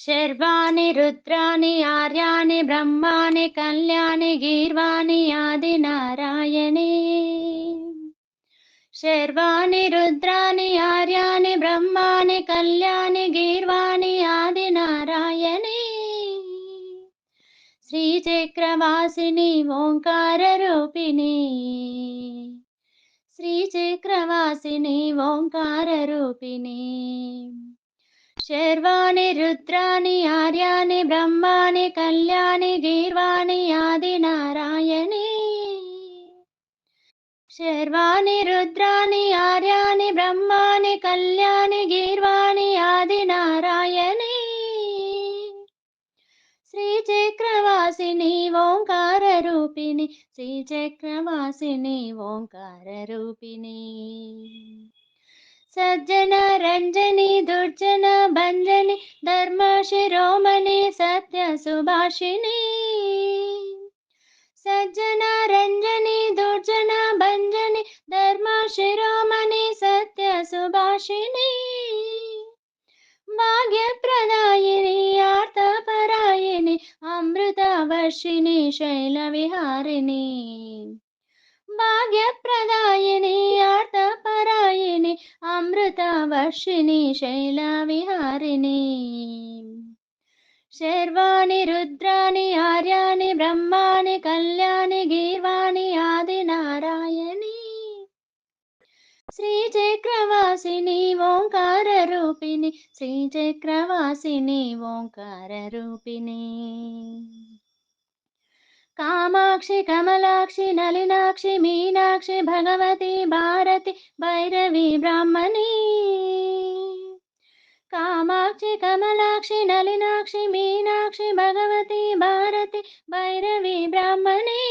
శర్వాణి రుద్రాణి ఆర్యాణి బ్రహ్మాణి కళ్యాణి గీర్వాణి ఆది నారాయణే శర్వాణి రుద్రాణి ఆర్యాణి బ్రహ్మాణి కళ్యాణి గీర్వాణి ఆది నారాయణే శ్రీచక్రవాసిని ఓంకార రూపిణి. శ్రీచక్రవాసిని ఓంకార రూపిణి. శర్వాణి రుద్రాణి ఆర్యాణి బ్రహ్మాణి కళ్యాణి గీర్వాణి ఆది నారాయణి శర్వాణి రుద్రాణి ఆర్యాణి బ్రహ్మాణి కళ్యాణి గీర్వాణి ఆది నారాయణి శ్రీచక్రవాసిని ఓంకార రూపిణి శ్రీచక్రవాసిని ఓంకార రూపిణి सज्जन रञ्जनि दुर्जन भञ्जनि धर्म शिरोमणि सज्जन सुभाषिणि रञ्जनि दुर्जन भञ्जनि धर्म शिरोमणि भाग्यप्रदायिनि सुभाषिणि भाग्यप्रदायिनी आर्तपरायिणि अमृत शैलविहारिणि దక్షిణి శైల విహారిణి. శర్వాణి రుద్రాణి ఆర్యాణి బ్రహ్మాణి కళ్యాణి గీర్వాణి ఆది నారాయణి శ్రీచక్రవాసిని ఓంకార రూపిణి శ్రీచక్రవాసిని ఓంకార రూపిణి కామాక్షి కమలాక్షి నలినాక్షి మీనాక్షి భగవతి భారతి భైరవి బ్రాహ్మణి. కామాక్షి కమలాక్షి నలినాక్షి మీనాక్షి భగవతి భారతి భైరవి బ్రాహ్మణి.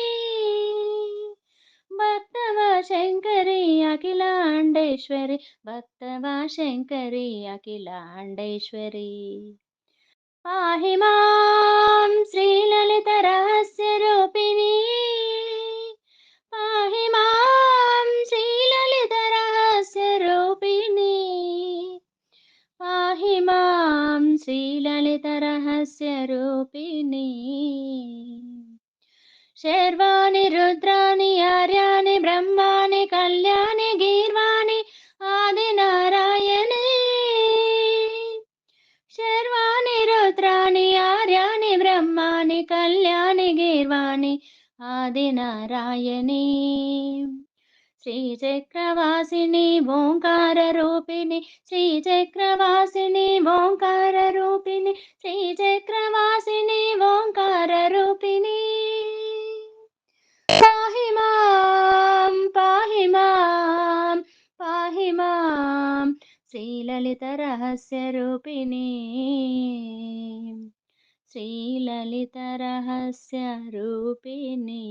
భక్తవా శంకరి అఖిలాండేశ్వరి భక్తవా శంకరి అఖిలాండేశ్వరి. పాహిమాం శ్రీలలిత రహస్య రహస్య రూపిణి. శర్వాణి రుద్రాణి ఆర్యాణి బ్రహ్మాణి కళ్యాణి గీర్వాణి ఆది నారాయణి. శర్వాణి రుద్రాణి ఆర్యాణి బ్రహ్మాణి కళ్యాణి గీర్వాణి ఆది నారాయణి. శ్రీచక్రవాసిని ఓంకార శ్రీలలిత రహస్య రూపిణి. శ్రీలలిత రహస్య రూపిణి.